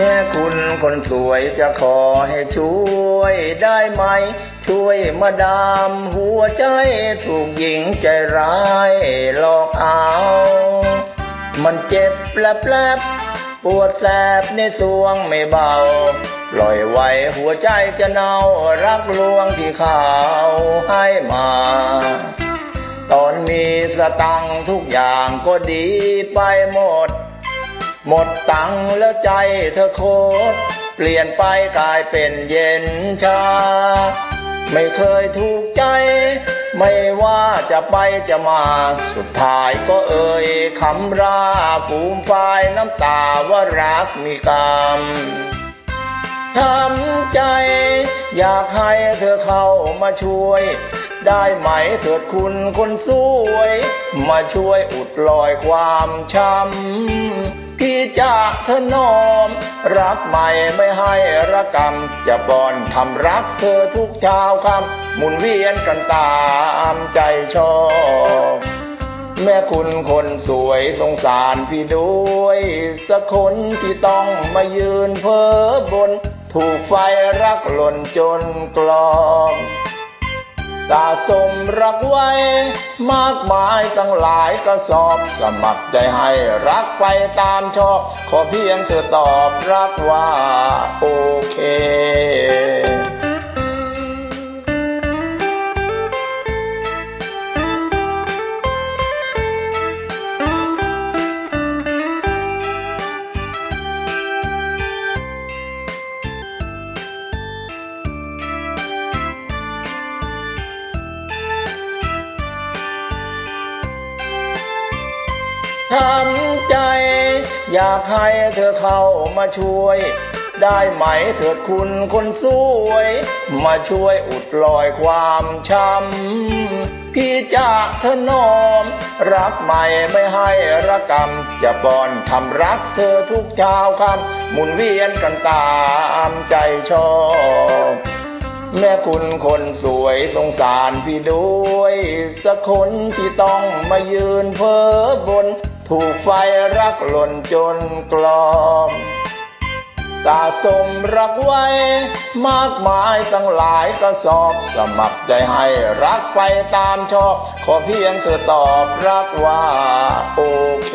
แม่คุณคนสวยจะขอให้ช่วยได้ไหม ช่วยมาดามหัวใจถูกหญิงใจร้ายหลอกเอา มันเจ็บแปลบปวดแสบในสวงไม่เบาปล่อยไว้หัวใจจะเนารักลวงที่เขาให้มา ตอนมีสตังทุกอย่างก็ดีไปหมด หมดตังค์แล้วใจเธอโคตรเปลี่ยนไปกลายเป็นเย็นชา ไม่เคยถูกใจ ไม่ว่าจะไปจะมาสุดท้ายก็เอ่ยคำราฟูมฟายน้ำตาว่ารักมีกรรมทำใจ อยากให้เธอเข้ามาช่วย ได้ไหมเถิดคุณคนสวย มาช่วยอุดรอยความช้ำ พี่จะถนอม รักใหม่ไม่ให้ระกรรม จะบอนทำรักเธอทุกเช้าคำหมุนเวียนกันตามใจชอบแม่คุณคนสวยสงสารพี่ด้วย สักคนที่ต้องมายืนเพ้อบน ถูกไฟรักหล่นจนกลอม สะสมรักไว้ มากมายตั้งหลายกระสอบ สมัครใจให้รักไปตามชอบ ขอเพียงเธอตอบรักว่าโอ ทำใจ อยากให้เธอเข้ามาช่วย ได้ไหมเถิดคุณคนสวย มาช่วยอุดรอยความช้ำพี่จะถนอม รักใหม่ไม่ให้ระกรรม จะบอนทำรักเธอทุกเช้าคำหมุนเวียนกันตามใจชอบแม่คุณคนสวยสงสารพี่ด้วย สักคนที่ต้องมายืนเพ้อบน ถูกไฟรักหล่นจนกลอมสะสมรักไว้ มากมายตั้งหลายกระสอบสมัครใจให้รักไปตามชอบ ขอเพียงเธอตอบรักว่าโอเค